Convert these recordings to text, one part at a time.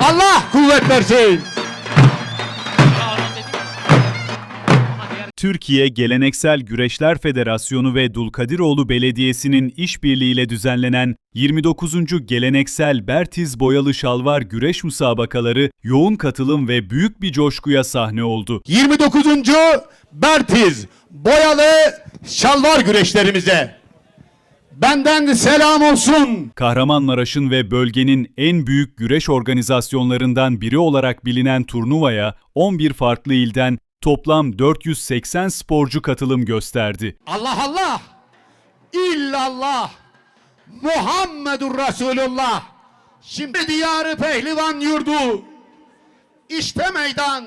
Allah kuvvet versin. Türkiye Geleneksel Güreşler Federasyonu ve Dulkadiroğlu Belediyesi'nin işbirliğiyle düzenlenen 29. Geleneksel Bertiz Boyalı Şalvar Güreş Müsabakaları yoğun katılım ve büyük bir coşkuya sahne oldu. 29. Bertiz boyalı şalvar güreşlerimize. Benden selam olsun. Kahramanmaraş'ın ve bölgenin en büyük güreş organizasyonlarından biri olarak bilinen turnuvaya 11 farklı ilden toplam 480 sporcu katılım gösterdi. Allah Allah. İllallah. Muhammedur Resulullah. Şimdi diyarı pehlivan yurdu. İşte meydan.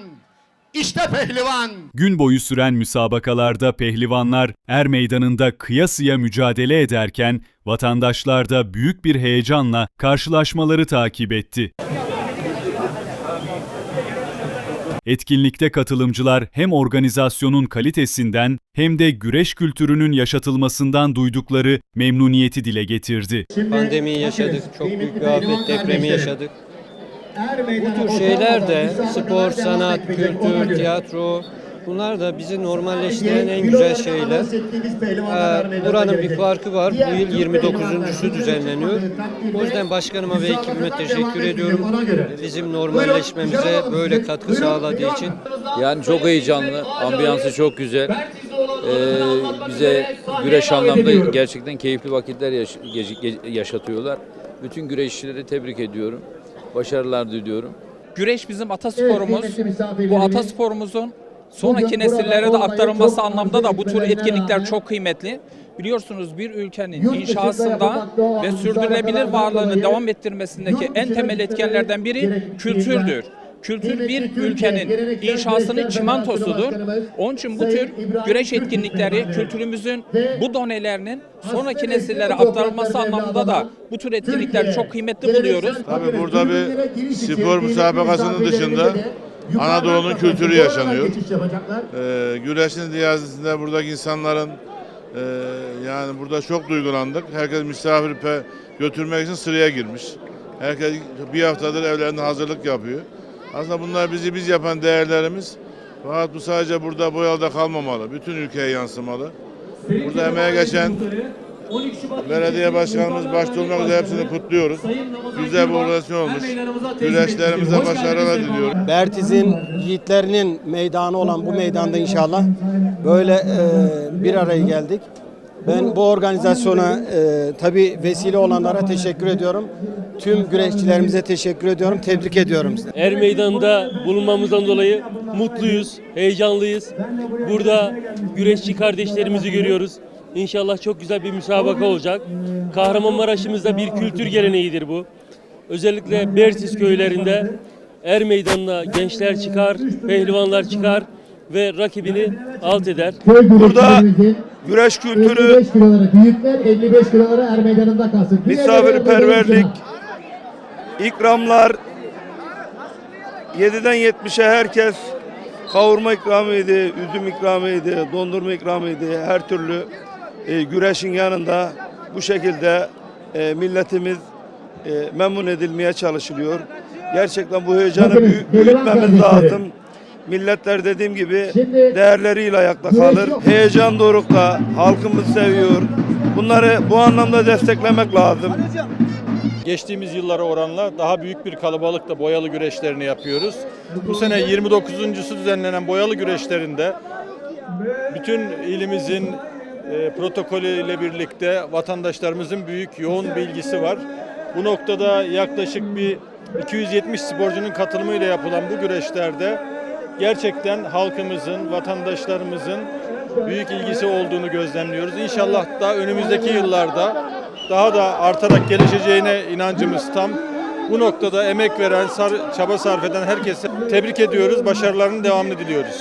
İşte pehlivan. Gün boyu süren müsabakalarda pehlivanlar er meydanında kıyasıya mücadele ederken vatandaşlar da büyük bir heyecanla karşılaşmaları takip etti. Etkinlikte katılımcılar hem organizasyonun kalitesinden hem de güreş kültürünün yaşatılmasından duydukları memnuniyeti dile getirdi. Pandemiyi yaşadık, çok büyük bir afet depremi yaşadık. Bu tür şeyler de spor, sanat, kültür, tiyatro bunlar da bizi normalleştiren en güzel şeyler. Ee, buranın bir farkı var. Bu yıl 29.sü düzenleniyor. O yüzden başkanıma ve ekibime teşekkür ediyorum. Bizim normalleşmemize böyle katkı sağladığı için. Yani çok heyecanlı, ambiyansı çok güzel. Ee, bize güreş anlamda gerçekten keyifli vakitler yaş- yaşatıyorlar. Bütün güreşçileri tebrik ediyorum. Başarılar diliyorum. Güreş bizim atasporumuz. Bu atasporumuzun sonraki nesillere de aktarılması anlamda da bu tür etkinlikler çok kıymetli. Biliyorsunuz bir ülkenin inşasında ve sürdürülebilir varlığını devam ettirmesindeki en temel etkenlerden biri kültürdür. Kültür bir ülkenin inşasının çimentosudur. Onun için bu tür güreş etkinlikleri kültürümüzün bu donelerinin sonraki nesillere aktarılması anlamında da bu tür etkinlikleri çok kıymetli buluyoruz. Tabii burada bir spor müsabakasının dışında Anadolu'nun kültürü yaşanıyor. Ee, güreşin diyazesinde buradaki insanların e, yani burada çok duygulandık. Herkes misafir pe- götürmek için sıraya girmiş. Herkes bir haftadır evlerinde hazırlık yapıyor. Aslında bunlar bizi biz yapan değerlerimiz. Fakat bu sadece burada Boyalı'da kalmamalı. Bütün ülkeye yansımalı. Burada emeğe geçen belediye başkanımız başta olmak üzere hepsini kutluyoruz. Güzel bir organizasyon olmuş. Güreşlerimize başarılar diliyorum. Bertiz'in yiğitlerinin meydanı olan bu meydanda inşallah böyle e, bir araya geldik. Ben bu organizasyona e, tabii vesile olanlara teşekkür ediyorum. Tüm güreşçilerimize teşekkür ediyorum. Tebrik ediyorum size. Er Meydanı'nda bulunmamızdan dolayı mutluyuz, heyecanlıyız. Burada güreşçi kardeşlerimizi görüyoruz. İnşallah çok güzel bir müsabaka olacak. Kahramanmaraş'ımızda bir kültür geleneğidir bu. Özellikle Bersiz köylerinde er meydanına gençler çıkar, pehlivanlar çıkar ve rakibini alt eder. Burada güreş kültürü, 55 kiloları büyükler 55 kiloları er meydanında kalsın. misafirperverlik, ikramlar, 7'den 70'e herkes kavurma ikramıydı, üzüm ikramıydı, dondurma ikramıydı, her türlü e, güreşin yanında bu şekilde e, milletimiz e, memnun edilmeye çalışılıyor. Gerçekten bu heyecanı büyü- büyütmemiz lazım. Milletler dediğim gibi değerleriyle ayakta kalır. Heyecan dorukta, halkımız seviyor. Bunları bu anlamda desteklemek lazım. Geçtiğimiz yıllara oranla daha büyük bir kalabalıkla boyalı güreşlerini yapıyoruz. Bu sene 29.sü düzenlenen boyalı güreşlerinde bütün ilimizin e, protokolü ile birlikte vatandaşlarımızın büyük yoğun bilgisi var. Bu noktada yaklaşık bir 270 sporcunun katılımıyla yapılan bu güreşlerde gerçekten halkımızın, vatandaşlarımızın büyük ilgisi olduğunu gözlemliyoruz. İnşallah da önümüzdeki yıllarda daha da artarak gelişeceğine inancımız tam. Bu noktada emek veren, çaba sarf eden herkese tebrik ediyoruz, başarılarının devamını diliyoruz.